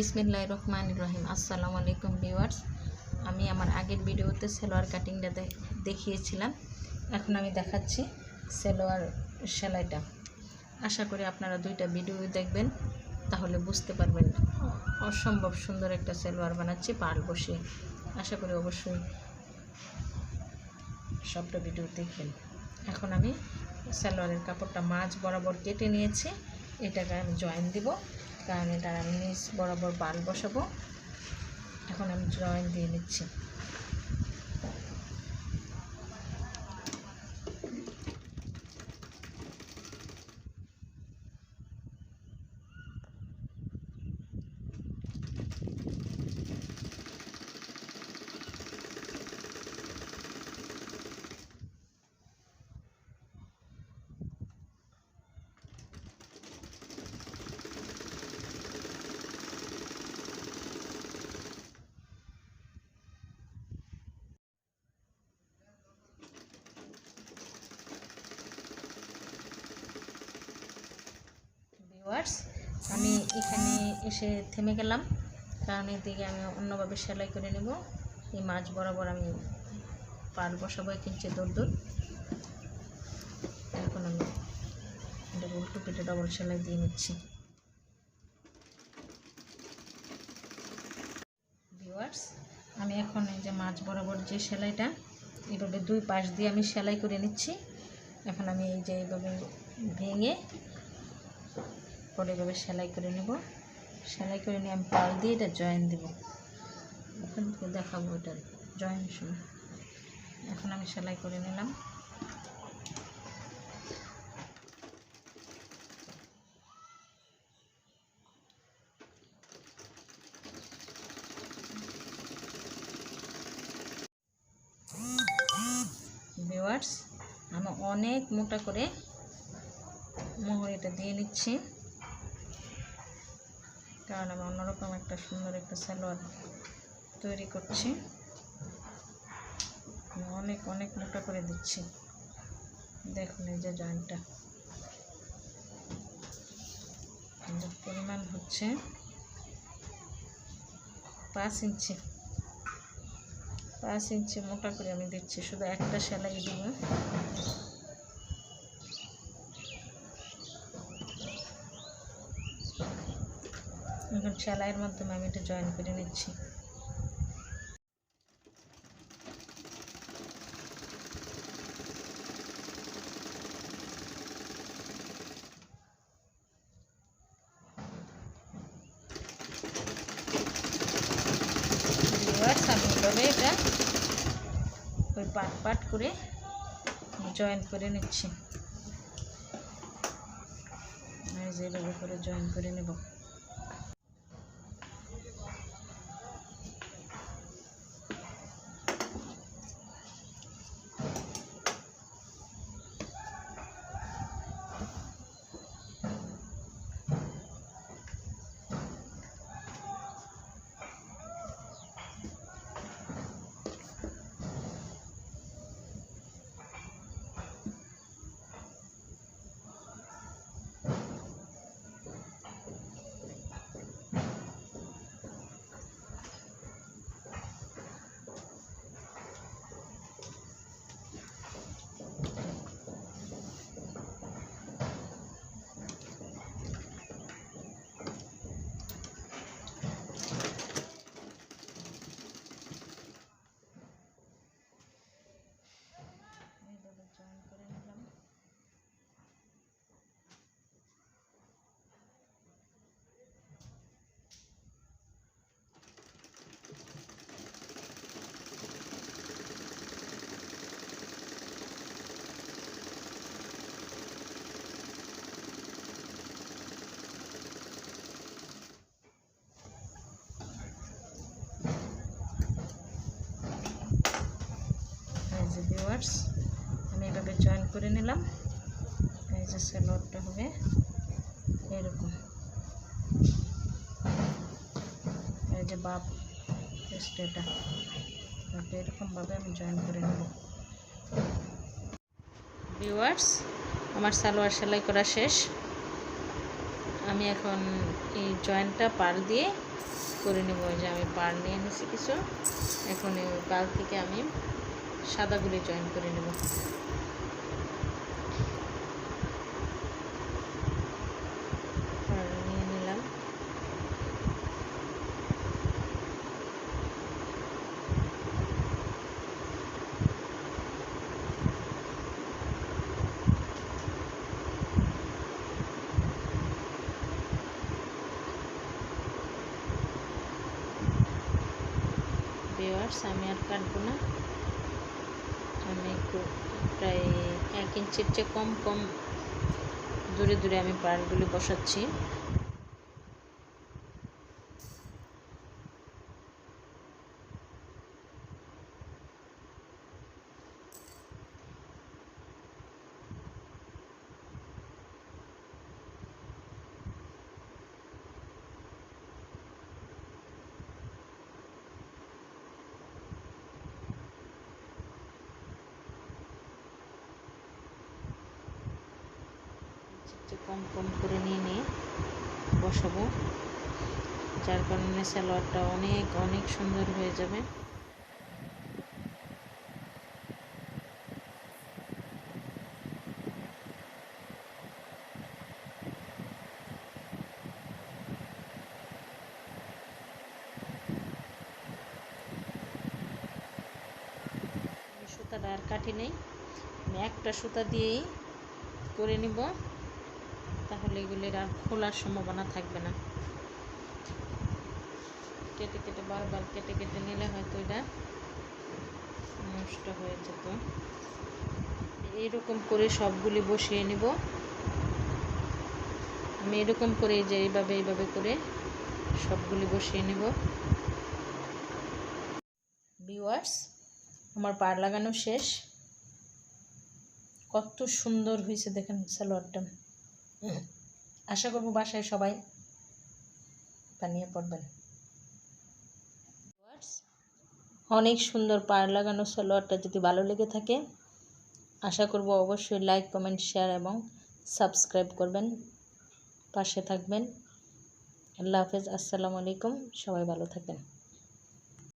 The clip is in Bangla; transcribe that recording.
বিসমিল্লাহ রহমান রহিম আসসালামু আলাইকুম ভিউয়ার্স। আমি আমার আগের ভিডিওতে সেলোয়ার কাটিংটা দেখিয়েছিলাম। এখন আমি দেখাচ্ছি সেলোয়ার সেলাইটা। আশা করি আপনারা দুইটা ভিডিও দেখবেন, তাহলে বুঝতে পারবেন অসম্ভব সুন্দর একটা সেলোয়ার বানাচ্ছি, পাল বসে আশা করি অবশ্যই সবটা ভিডিও দেখবেন। এখন আমি সালোয়ারের কাপড়টা মাঝ বরাবর কেটে নিয়েছি। এটাকে আমি জয়েন দিব। কারণ তার আমি নিচ বরাবর বাল বসাবো। এখন আমি জয়েন দিয়ে নিচ্ছি ভিউয়ার্স আমি এখানে এসে থেমে গেলাম। কারণ এদিকে আমি অন্যভাবে সেলাই করে নেব। এই মাছ বরাবর আমি পাল বসাবো ইঞ্চি দূর দূর। এখন আমি এটা উল্টো পিঠে ডবল সেলাই দিয়ে নিচ্ছি। ভিউয়ার্স, আমি এখন এই যে মাছ বরাবর যে সেলাইটা এইভাবে দুই পাশ দিয়ে আমি সেলাই করে নিচ্ছি। এখন আমি এই যে এইভাবে ভেঙে পরে এভাবে সেলাই করে নেব। সেলাই করে নিয়ে আমি পাল দিয়ে এটা জয়েন দেব। ওখান থেকে দেখাবো এটা জয়েন সময় এখন আমি সেলাই করে নিলাম। আমি অনেক মোটা করে মোহরিটা দিয়ে নিচ্ছি। কারণ আমি অন্যরকম একটা সুন্দর একটা সালোয়ার তৈরি করছি। অনেক অনেক মোটা করে দিচ্ছি। দেখুন এই যে জয়েন্টটা পরিমাণ হচ্ছে। পাঁচ ইঞ্চি। পাঁচ ইঞ্চি মোটা করে আমি দিচ্ছি। শুধু একটা সেলাই দিব। এখন সেলাইয়ের মাধ্যমে আমি এটা জয়েন করে নিচ্ছি। এটা ওই পাট পাট করে জয়েন করে নিচ্ছি। এই যে করে জয়েন করে নেব এইভাবে জয়েন করে নিলাম এই যে ভিউয়ার্স আমি এভাবে জয়েন করে নিলাম। এই যে সেলোয়ারটা হবে, এরকম। এই যে বাপ তারপরে এরকমভাবে আমি জয়েন করে নেব। ভিউয়ার্স আমার সালোয়ার সেলাই করা শেষ। আমি এখন এই জয়েন্টটা পার দিয়ে করে নেব। যে আমি পার নিয়ে নিছি কিছু। এখন পাল থেকে আমি সাদাগুলি জয়েন করে নেব পার নিয়ে নিলাম ভিওয়ার্স আমি আর কাটবো না। আমি একটু প্রায় এক ইঞ্চির চেয়ে কম কম দূরে দূরে আমি পাড়গুলি বসাচ্ছি। একটু কম কম করে নিয়ে নিয়ে বসাবো। যার কারণে সালোয়ারটা অনেক অনেক সুন্দর হয়ে যাবে। সুতাটা আর কাটি নেই। আমি একটা সুতা দিয়েই করে নিব। তাহলে এগুলির আর খোলার সম্ভাবনা থাকবে না। কেটে কেটে বারবার কেটে কেটে নিলে হয়তো এটা নষ্ট হয়ে যেত। এইরকম করে সবগুলি বসিয়ে নিব। আমি এরকম করে যে এইভাবে এইভাবে করে সবগুলি বসিয়ে নিব। ভিউয়ার্স, আমার পার লাগানো শেষ। কত সুন্দর হয়েছে দেখেন সালোয়ারটা। আশা করব বাসায় সবাই বানিয়ে পড়বেন। অনেক সুন্দর পার লাগানো সালোয়ারটা যদি ভালো লেগে থাকে আশা করব অবশ্যই লাইক কমেন্ট শেয়ার এবং সাবস্ক্রাইব করবেন। পাশে থাকবেন। আল্লাহ হাফেজ আসসালামু আলাইকুম। সবাই ভালো থাকবেন।